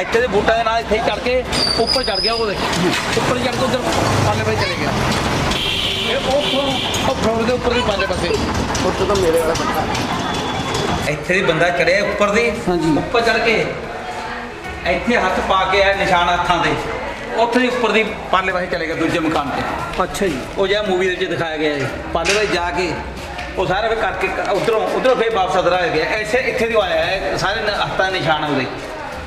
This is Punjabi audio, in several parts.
ਇੱਥੇ ਦੇ ਬੂਟਾਂ ਦੇ ਨਾਲ ਇੱਥੇ ਹੀ ਚੜ ਕੇ ਉੱਪਰ ਚੜ ਗਿਆ ਉਹਦੇ ਉੱਪਰ ਚੜ ਕੇ ਉਧਰ ਪਾਲੇ ਪਾਸੇ ਚਲੇ ਗਿਆ। ਇਹ ਉਹ ਫਲੋਰ ਦੇ ਉੱਪਰ ਵੀ ਪਾਲੇ ਪਾਸੇ। ਉੱਥੇ ਤਾਂ ਮੇਰੇ ਵਾਲਾ ਬੱਚਾ। ਇੱਥੇ ਦੀ ਬੰਦਾ ਚੜਿਆ ਉੱਪਰ ਦੀ। ਹਾਂਜੀ। ਉੱਪਰ ਚੜ ਕੇ ਇੱਥੇ ਹੱਥ ਪਾ ਕੇ ਆ ਨਿਸ਼ਾਨ ਹੱਥਾਂ ਦੇ ਉੱਥੇ ਦੀ ਉੱਪਰ ਦੀ ਪਾਲੇ ਪਾਸੇ ਚਲੇ ਗਿਆ ਦੂਜੇ ਮਕਾਨ ਤੇ। ਅੱਛਾ ਜੀ। ਉਹ ਜਿਹੜਾ ਮੂਵੀ ਦੇ ਵਿੱਚ ਦਿਖਾਇਆ ਗਿਆ ਹੈ ਪਾਲੇ ਪਾਸੇ ਜਾ ਕੇ ਉਹ ਸਾਰੇ ਵੇ ਕਰਕੇ ਉਧਰੋਂ ਉਧਰੋਂ ਫੇਰ ਵਾਪਸ ਅਦਰਾ ਹੋ ਗਿਆ। ਐਸੇ ਇੱਥੇ ਦੀ ਆਇਆ ਹੈ ਸਾਰੇ ਹੱਥਾਂ ਦੇ ਨਿਸ਼ਾਨ ਉਹਦੇ।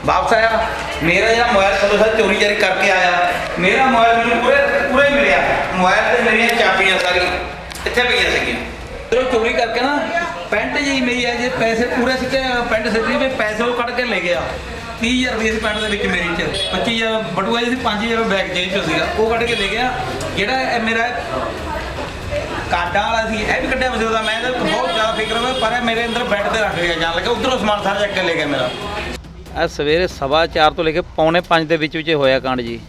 ਵਾਪਸ ਆਇਆ। ਮੇਰਾ ਜਿਹੜਾ ਮੋਬਾਈਲ ਚਲੋ ਸਰ ਚੋਰੀ ਜਾਰੀ ਕਰਕੇ ਆਇਆ। ਮੇਰਾ ਮੋਬਾਈਲ ਮੈਨੂੰ ਪੂਰੇ ਪੂਰੇ ਮਿਲਿਆ। ਮੋਬਾਈਲ ਤੇ ਮੇਰੀਆਂ ਚਾਬੀਆਂ ਸਾਰੀਆਂ ਇੱਥੇ ਪਈਆਂ ਸੀਗੀਆਂ। ਜਦੋਂ ਚੋਰੀ ਕਰਕੇ ਨਾ, ਪੈਂਟ ਜਿਹੀ ਮੇਰੀ ਹੈ ਜੇ ਪੈਸੇ ਪੂਰੇ ਸੀਗੇ, ਪੈਂਟ ਸਿੱਟੀ ਵੀ ਪੈਸੇ ਉਹ ਕੱਢ ਕੇ ਲੈ ਗਿਆ। 30000 ਰੁਪਏ ਸੀ ਪੈਂਟ ਦੇ ਵਿੱਚ ਮੇਰੀ ਚ। 25000 ਬਟੂਆ ਜਿਹੀ ਸੀ 5000 ਬੈਗ ਜੇਬ ਚ ਸੀਗਾ। ਉਹ ਕੱਢ ਕੇ ਲੈ ਗਿਆ। ਜਿਹੜਾ ਇਹ ਮੇਰਾ ਕਾਡਾ ਵਾਲਾ ਸੀ, ਇਹ ਵੀ ਕੱਢਿਆ ਵਸੇ ਉਹਦਾ ਮੈਂ ਤਾਂ ਬਹੁਤ ਜ਼ਿਆਦਾ ਫਿਕਰ ਹੋਇਆ, ਪਰ ਇਹ ਮੇਰੇ ਅੰਦਰ ਬੈੱਡ ਤੇ ਰੱਖ ਗਿਆ ਜਾਣ ਲੱਗਾ, ਉਧਰੋਂ ਸਮਾਨ ਸਾਰਾ ਚੱਕ ਕੇ ਲੈ ਗਿਆ ਮੇਰਾ। ਆ ਸਵੇਰੇ ਸਵਾ ਚਾਰ ਤੋਂ ਲੈ ਕੇ ਪੌਣੇ 5 ਦੇ ਵਿੱਚ ਵਿੱਚ ਇਹ ਹੋਇਆ ਕਾਂਡ ਜੀ।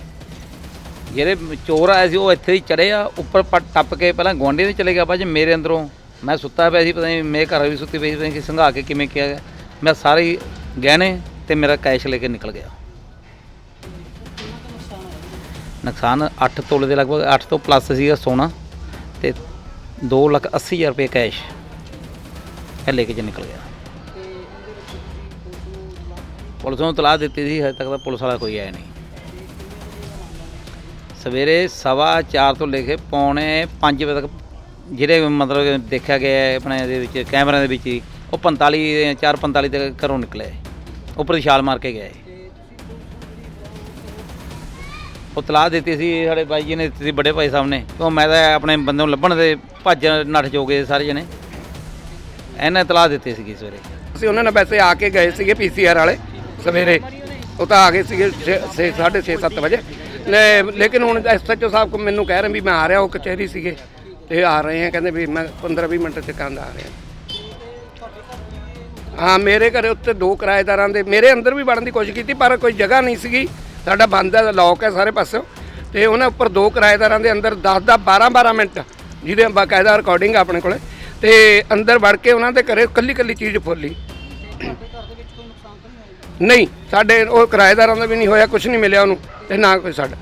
ਜਿਹੜੇ ਚੋਰ ਆਏ ਸੀ, ਉਹ ਇੱਥੇ ਹੀ ਚੜੇ ਆ, ਉੱਪਰ ਪੱਟ ਟੱਪ ਕੇ ਪਹਿਲਾਂ ਗੁਆਂਢੀ ਦੇ ਚਲੇ ਗਿਆ ਬਾਅਦ 'ਚ ਮੇਰੇ ਅੰਦਰੋਂ। ਮੈਂ ਸੁੱਤਾ ਪਿਆ ਸੀ, ਪਤਾ ਨਹੀਂ ਮੇਰੇ ਘਰ ਵੀ ਸੁੱਤੀ ਪਈ ਸੀ, ਪਤਾ ਨਹੀਂ ਕਿ ਸੰਘਾ ਕੇ ਕਿਵੇਂ ਕਿਹਾ ਗਿਆ। ਮੈਂ ਸਾਰੇ ਹੀ ਗਹਿਣੇ ਤੇ ਮੇਰਾ ਕੈਸ਼ ਲੈ ਕੇ ਨਿਕਲ ਗਿਆ। ਨੁਕਸਾਨ 8 ਤੋਲੇ ਦੇ ਲਗਭਗ 8 ਤੋਂ ਪਲੱਸ ਸੀਗਾ ਸੋਨਾ ਤੇ 2 ਲੱਖ 80 ਹਜ਼ਾਰ ਰੁਪਏ ਕੈਸ਼ ਇਹ ਲੈ ਕੇ ਜੇ ਨਿਕਲ ਗਿਆ। ਪੁਲਿਸ ਨੂੰ ਤਲਾਹ ਦਿੱਤੀ ਸੀ ਹਜੇ ਤੱਕ ਤਾਂ ਪੁਲਿਸ ਵਾਲਾ ਕੋਈ ਆਇਆ ਨਹੀਂ। ਸਵੇਰੇ ਸਵਾ ਚਾਰ ਤੋਂ ਲੈ ਕੇ ਪੌਣੇ 5 ਵਜੇ ਤੱਕ ਜਿਹੜੇ ਮਤਲਬ ਦੇਖਿਆ ਗਿਆ ਹੈ ਆਪਣੇ ਇਹਦੇ ਵਿੱਚ ਕੈਮਰਿਆਂ ਦੇ ਵਿੱਚ ਹੀ, ਉਹ 45 4:45 ਤੇ ਘਰੋਂ ਨਿਕਲੇ ਉੱਪਰ ਦੀ ਛਾਲ ਮਾਰ ਕੇ ਗਏ। ਉਹ ਤਲਾਹ ਦਿੱਤੀ ਸੀ ਸਾਡੇ ਬਾਈ ਜੀ ਨੇ ਦਿੱਤੀ ਸੀ ਬੜੇ ਭਾਈ ਸਾਹਿਬ ਨੇ ਉਹ ਮੈਂ ਤਾਂ ਆਪਣੇ ਬੰਦੇ ਨੂੰ ਲੱਭਣ ਦੇ ਭੱਜ ਨੱਠ ਜੋਗੇ ਸਾਰੇ ਜਣੇ। ਇਹਨੇ ਤਲਾਹ ਦਿੱਤੀ ਸੀਗੀ ਸਵੇਰੇ। ਅਸੀਂ ਉਹਨਾਂ ਨਾਲ ਵੈਸੇ ਆ ਕੇ ਗਏ ਸੀਗੇ ਪੀਸੀਆਰ ਵਾਲੇ। ਸਵੇਰੇ ਉਹ ਤਾਂ ਆ ਗਏ ਸੀਗੇ 6 6:30 7 ਵਜੇ। ਲੇਕਿਨ ਹੁਣ ਐਸਐਚਓ ਸਾਹਿਬ ਕੋ ਮੈਨੂੰ ਕਹਿ ਰਹੇ ਵੀ ਮੈਂ ਆ ਰਿਹਾ, ਉਹ ਕਚਹਿਰੀ ਸੀਗੇ। ਤੇ ਆ ਰਹੇ ਆ, ਕਹਿੰਦੇ ਵੀ ਮੈਂ 15 20 ਮਿੰਟ ਚ ਕੰਦ ਆ ਰਿਹਾ। ਹਾਂ, ਮੇਰੇ ਘਰੇ ਉੱਤੇ ਦੋ ਕਿਰਾਏਦਾਰਾਂ ਦੇ, ਮੇਰੇ ਅੰਦਰ ਵੀ ਵੜਨ ਦੀ ਕੋਸ਼ਿਸ਼ ਕੀਤੀ, ਪਰ ਕੋਈ ਜਗ੍ਹਾ ਨਹੀਂ ਸੀਗੀ। ਸਾਡਾ ਬੰਦ ਹੈ ਲੌਕ ਹੈ ਸਾਰੇ ਪਾਸਿਓਂ ਤੇ ਉਹਨਾਂ ਉੱਪਰ ਦੋ ਕਿਰਾਏਦਾਰਾਂ ਦੇ ਅੰਦਰ 10 10 12 12 ਮਿੰਟ, ਜਿਹਦੇ ਬਾਕਾਇਦਾ ਰਿਕਾਰਡਿੰਗ ਆਪਣੇ ਕੋਲੇ। ਤੇ ਅੰਦਰ ਵੜ ਕੇ ਉਹਨਾਂ ਦੇ ਘਰੇ ਕੱਲੀ ਕੱਲੀ ਚੀਜ਼ ਫੋਲੀ ਨਹੀਂ, ਸਾਡੇ ਉਹ ਕਿਰਾਏਦਾਰਾਂ ਦਾ ਵੀ ਨਹੀਂ ਹੋਇਆ ਕੁਝ ਨਹੀਂ ਮਿਲਿਆ ਉਹਨੂੰ, ਤੇ ਨਾ ਕੋਈ ਸਾਡਾ।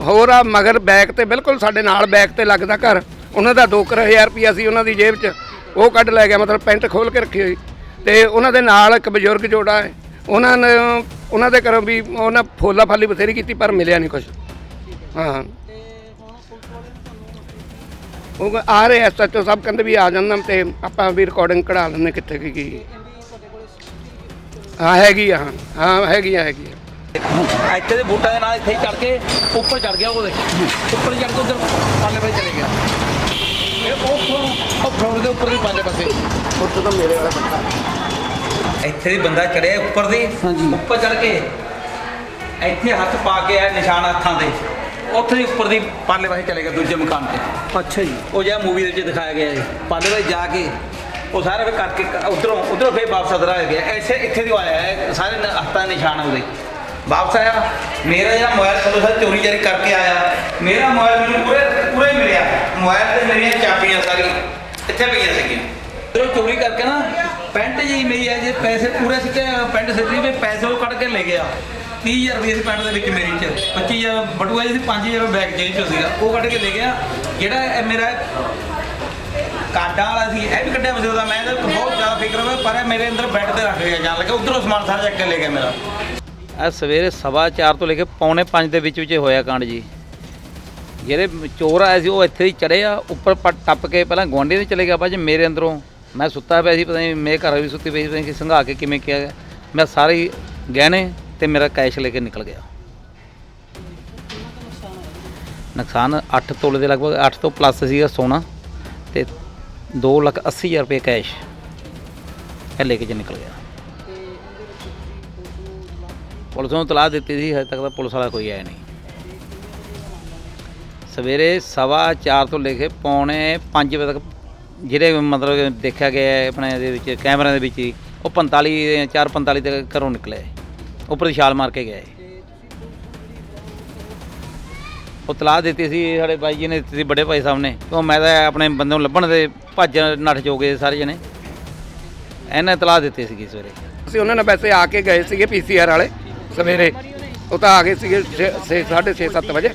ਹੋਰ ਆ ਮਗਰ ਬੈਗ ਤੇ, ਬਿਲਕੁਲ ਸਾਡੇ ਨਾਲ ਬੈਗ ਤੇ ਲੱਗਦਾ ਘਰ। ਉਹਨਾਂ ਦਾ 2000 ਰੁਪਿਆ ਸੀ ਉਹਨਾਂ ਦੀ ਜੇਬ 'ਚ, ਉਹ ਕੱਢ ਲੈ ਗਿਆ, ਮਤਲਬ ਪੈਂਟ ਖੋਲ ਕੇ ਰੱਖੀ ਹੋਈ। ਤੇ ਉਹਨਾਂ ਦੇ ਨਾਲ ਇੱਕ ਬਜ਼ੁਰਗ ਜੋੜਾ ਹੈ। ਉਹਨਾਂ ਨੇ, ਉਹਨਾਂ ਦੇ ਘਰੋਂ ਵੀ ਉਹਨਾਂ ਫੋਲਾ ਫਾਲੀ ਬਥੇਰੀ ਕੀਤੀ, ਪਰ ਮਿਲਿਆ ਨਹੀਂ ਕੁਝ ਹਾਂ। ਉਹ ਆ ਰਹੇ ਐਸਐਚਓ ਸਾਹਿਬ ਕਹਿੰਦੇ ਵੀ ਆ ਜਾਂਦਾ ਤੇ ਆਪਾਂ ਵੀ ਰਿਕਾਰਡਿੰਗ ਕਢਾ ਲੈਂਦੇ ਕਿੱਥੇ ਕੀ ਕੀ। ਹਾਂ ਹੈਗੀ ਆ ਹਾਂ। ਹਾਂ ਹੈਗੀ ਆ ਹੈਗੀ ਆ। ਇੱਥੇ ਦੇ ਬੂਟਾਂ ਦੇ ਨਾਲ ਇੱਥੇ ਹੀ ਚੜ ਕੇ ਉੱਪਰ ਚੜ ਗਿਆ ਉਹਦੇ ਉੱਪਰ ਚੜ ਕੇ ਉਧਰ ਪਾਲੇ ਪਾਸੇ ਚਲੇ ਗਿਆ। ਇਹ ਉਹ ਫਲੋਰ ਦੇ ਉੱਪਰ ਵੀ ਪਾਲੇ ਪਾਸੇ। ਉੱਥੇ ਤਾਂ ਮੇਰੇ ਵਾਲਾ ਬੱਚਾ। ਇੱਥੇ ਦੀ ਬੰਦਾ ਚੜਿਆ ਉੱਪਰ ਦੀ ਹਾਂਜੀ। ਉੱਪਰ ਚੜ ਕੇ। ਇੱਥੇ ਹੱਥ ਪਾ ਕੇ ਆ ਨਿਸ਼ਾਨ ਹੱਥਾਂ ਦੇ ਉੱਥੇ ਦੀ ਉੱਪਰ ਦੀ ਪਾਲੇ ਪਾਸੇ ਚਲੇ ਗਿਆ ਦੂਜੇ ਮਕਾਨ ਤੇ। ਅੱਛਾ ਜੀ। ਉਹ ਜਿਹੜਾ ਮੂਵੀ ਦੇ ਵਿੱਚ ਦਿਖਾਇਆ ਗਿਆ ਹੈ ਪਾਲੇ ਪਾਸੇ ਜਾ ਕੇ ਉਹ ਸਾਰਾ ਵੇ ਕਰਕੇ ਉਧਰੋਂ ਉਧਰੋਂ ਫੇਰ ਵਾਪਸ ਅਦਰਾ ਹੋ ਗਿਆ। ਐਸੇ ਇੱਥੇ ਦੀ ਆਇਆ ਹੈ, ਸਾਰੇ ਨ- ਹੱਥਾਂ ਦੇ ਨਿਸ਼ਾਨ ਉਹਦੇ। ਵਾਪਸ ਆਇਆ। ਮੇਰਾ ਜਿਹੜਾ ਮੋਬਾਈਲ ਚਲੋ ਸਰ ਚੋਰੀ ਜਾਰੀ ਕਰਕੇ ਆਇਆ। ਮੇਰਾ ਮੋਬਾਈਲ ਮੈਨੂੰ ਪੂਰੇ ਪੂਰੇ ਮਿਲਿਆ। ਮੋਬਾਈਲ ਤੇ ਮੇਰੀਆਂ ਚਾਬੀਆਂ ਸਾਰੀਆਂ ਇੱਥੇ ਪਈਆਂ ਸੀਗੀਆਂ। ਜਦੋਂ ਚੋਰੀ ਕਰਕੇ ਨਾ ਪੈਂਟ ਜਿਹੀ ਮੇਰੀ ਹੈ ਜੇ ਪੈਸੇ ਪੂਰੇ ਸੀਗੇ ਪੈਂਟ ਸਿੱਟੀ ਵੀ ਪੈਸੇ ਉਹ ਕੱਢ ਕੇ ਲੈ ਗਿਆ। 30000 ਰੁਪਏ ਸੀ ਪੈਂਟ ਦੇ ਵਿੱਚ ਮੇਰੀ ਚ। 25000 ਬਟੂਆ ਜੀ ਸੀ 5000 ਬੈਗ ਜੇਬ ਚ ਸੀਗਾ। ਉਹ ਕੱਢ ਕੇ ਲੈ ਗਿਆ। ਜਿਹੜਾ ਇਹ ਮੇਰਾ ਕਾਡਾ ਵਾਲਾ ਸੀ ਇਹ ਵੀ ਕੱਢਿਆ ਉਹਦਾ ਮੈਂ ਤਾਂ ਬਹੁਤ ਜ਼ਿਆਦਾ ਫਿਕਰ ਹੋਇਆ ਪਰ ਇਹ ਮੇਰੇ ਅੰਦਰ ਬੈੱਡ ਤੇ ਰੱਖ ਗਿਆ ਜਾਣ ਲੱਗਾ ਉਧਰੋਂ ਸਮਾਨ ਸਾਰਾ ਚੱਕ ਕੇ ਲੈ ਗਿਆ ਮੇਰਾ। ਆ ਸਵੇਰੇ ਸਵਾ ਚਾਰ ਤੋਂ ਲੈ ਕੇ ਪੌਣੇ 5 ਦੇ ਵਿੱਚ ਵਿੱਚ ਇਹ ਹੋਇਆ ਕਾਂਡ ਜੀ। ਜਿਹੜੇ ਚੋਰ ਆਏ ਸੀ ਉਹ ਇੱਥੇ ਹੀ ਚੜੇ ਆ ਉੱਪਰ ਟੱਪ ਕੇ ਪਹਿਲਾਂ ਗੁਆਂਢੀ ਦੇ ਚਲੇ ਗਿਆ ਬਾਅਦ ਮੇਰੇ ਅੰਦਰੋਂ। ਮੈਂ ਸੁੱਤਾ ਪਿਆ ਸੀ ਪਤਾ ਨਹੀਂ ਮੇਰੇ ਘਰ ਵੀ ਸੁੱਤੀ ਪਈ ਸੀ ਕਿ ਸੰਘਾ ਕੇ ਕਿਵੇਂ ਕਿਹਾ ਗਿਆ। ਮੈਂ ਸਾਰੇ ਹੀ ਗਹਿਣੇ ਤੇ ਮੇਰਾ ਕੈਸ਼ ਲੈ ਕੇ ਨਿਕਲ ਗਿਆ। ਨੁਕਸਾਨ 8 ਤੋਲੇ ਦੇ ਲਗਭਗ 8 ਤੋਂ ਪਲੱਸ ਸੀਗਾ ਸੋਨਾ। 2 ਲੱਖ 80 ਹਜ਼ਾਰ ਰੁਪਏ ਕੈਸ਼ ਇਹ ਲੈ ਕੇ ਜੇ ਨਿਕਲ ਗਿਆ। ਪੁਲਿਸ ਨੂੰ ਤਲਾਹ ਦਿੱਤੀ ਸੀ ਹਜੇ ਤੱਕ ਤਾਂ ਪੁਲਿਸ ਵਾਲਾ ਕੋਈ ਆਇਆ ਨਹੀਂ। ਸਵੇਰੇ ਸਵਾ ਚਾਰ ਤੋਂ ਲੈ ਕੇ ਪੌਣੇ 5 ਵਜੇ ਤੱਕ ਜਿਹੜੇ ਮਤਲਬ ਦੇਖਿਆ ਗਿਆ ਹੈ ਆਪਣੇ ਇਹਦੇ ਵਿੱਚ ਕੈਮਰਿਆਂ ਦੇ ਵਿੱਚ ਹੀ, ਉਹ 45 4:45 ਤੇ ਘਰੋਂ ਨਿਕਲੇ ਉੱਪਰ ਦੀ ਛਾਲ ਮਾਰ ਕੇ ਗਏ ਉਹ ਤਲਾਹ ਦਿੱਤੀ ਸੀ, ਸਾਡੇ ਬਾਈ ਜੀ ਨੇ ਦਿੱਤੀ ਸੀ ਵੱਡੇ ਭਾਈ ਸਾਹਿਬ ਨੇ। ਉਹ ਮੈਂ ਤਾਂ ਆਪਣੇ ਬੰਦੇ ਨੂੰ ਲੱਭਣ ਦੇ ਭੱਜ ਨੱਠ ਜੋਗੇ ਸਾਰੇ ਜਣੇ। ਇਹਨੇ ਤਲਾਹ ਦਿੱਤੀ ਸੀਗੀ ਸਵੇਰੇ। ਅਸੀਂ ਉਹਨਾਂ ਨਾਲ ਵੈਸੇ ਆ ਕੇ ਗਏ ਸੀਗੇ ਪੀਸੀਆਰ ਵਾਲੇ ਸਵੇਰੇ। ਉਹ ਤਾਂ ਆ ਗਏ ਸੀਗੇ 6 6:30 7 ਵਜੇ।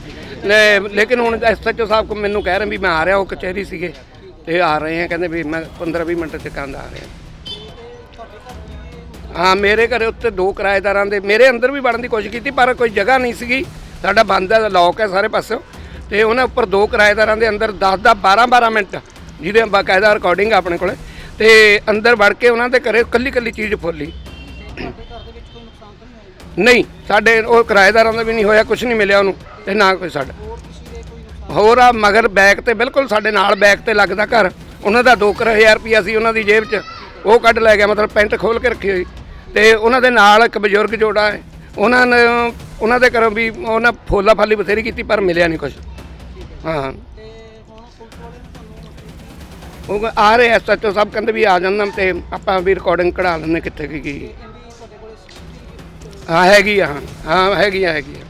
ਲੇਕਿਨ ਹੁਣ ਐਸਐਚਓ ਸਾਹਿਬ ਕੋ ਮੈਨੂੰ ਕਹਿ ਰਹੇ ਵੀ ਮੈਂ ਆ ਰਿਹਾ, ਉਹ ਕਚਹਿਰੀ ਸੀਗੇ। ਤੇ ਆ ਰਹੇ ਆ, ਕਹਿੰਦੇ ਵੀ ਮੈਂ 15 20 ਮਿੰਟ ਚ ਕੰਦ ਆ ਰਿਹਾ ਹਾਂ, ਮੇਰੇ ਘਰੇ ਉੱਤੇ ਦੋ ਕਿਰਾਏਦਾਰਾਂ ਦੇ, ਮੇਰੇ ਅੰਦਰ ਵੀ ਵੜਨ ਦੀ ਕੋਸ਼ਿਸ਼ ਕੀਤੀ, ਪਰ ਕੋਈ ਜਗ੍ਹਾ ਨਹੀਂ ਸੀਗੀ। ਸਾਡਾ ਬੰਦ ਹੈ ਲੌਕ ਹੈ ਸਾਰੇ ਪਾਸਿਓਂ। ਤੇ ਉਹਨਾਂ ਉੱਪਰ ਦੋ ਕਿਰਾਏਦਾਰਾਂ ਦੇ ਅੰਦਰ 10 10 12 12 ਮਿੰਟ, ਜਿਹਦੇ ਬਾਕਾਇਦਾ ਰਿਕਾਰਡਿੰਗ ਆ ਆਪਣੇ ਕੋਲੇ। ਤੇ ਅੰਦਰ ਵੜ ਕੇ ਉਹਨਾਂ ਦੇ ਘਰੇ ਕੱਲੀ ਕੱਲੀ ਚੀਜ਼ ਫੋਲੀ। ਨਹੀਂ, ਸਾਡੇ ਉਹ ਕਿਰਾਏਦਾਰਾਂ ਦਾ ਵੀ ਨਹੀਂ ਹੋਇਆ ਕੁਝ ਨਹੀਂ ਮਿਲਿਆ ਉਹਨੂੰ, ਤੇ ਨਾ ਕੋਈ ਸਾਡਾ। ਹੋਰ ਆ ਮਗਰ ਬੈਗ ਤੇ ਬਿਲਕੁਲ ਸਾਡੇ ਨਾਲ ਬੈਗ ਤੇ ਲੱਗਦਾ ਘਰ। ਉਹਨਾਂ ਦਾ 2000 ਰੁਪਿਆ ਸੀ ਉਹਨਾਂ ਦੀ ਜੇਬ 'ਚ। ਉਹ ਕੱਢ ਲੈ ਗਿਆ, ਮਤਲਬ ਪੈਂਟ ਖੋਲ ਕੇ ਰੱਖੀ ਹੋਈ। ਤੇ ਉਹਨਾਂ ਦੇ ਨਾਲ ਇੱਕ ਬਜ਼ੁਰਗ ਜੋੜਾ ਹੈ। ਉਹਨਾਂ ਨੇ, ਉਹਨਾਂ ਦੇ ਘਰੋਂ ਵੀ ਉਹਨਾਂ ਫੋਲਾ ਫਾਲੀ ਬਥੇਰੀ ਕੀਤੀ, ਪਰ ਮਿਲਿਆ ਨਹੀਂ ਕੁਝ ਹਾਂ ਉਹ ਆ ਰਹੇ ਐਸਐਚਓ ਸਾਹਿਬ ਕਹਿੰਦੇ ਵੀ ਆ ਜਾਂਦਾ ਤੇ ਆਪਾਂ ਵੀ ਰਿਕਾਰਡਿੰਗ ਕਢਾ ਲੈਂਦੇ ਕਿੱਥੇ ਕੀ ਹਾਂ, ਹੈਗੀ ਆ, ਹਾਂ। ਹਾਂ ਹੈਗੀ ਆ ਹੈਗੀ ਆ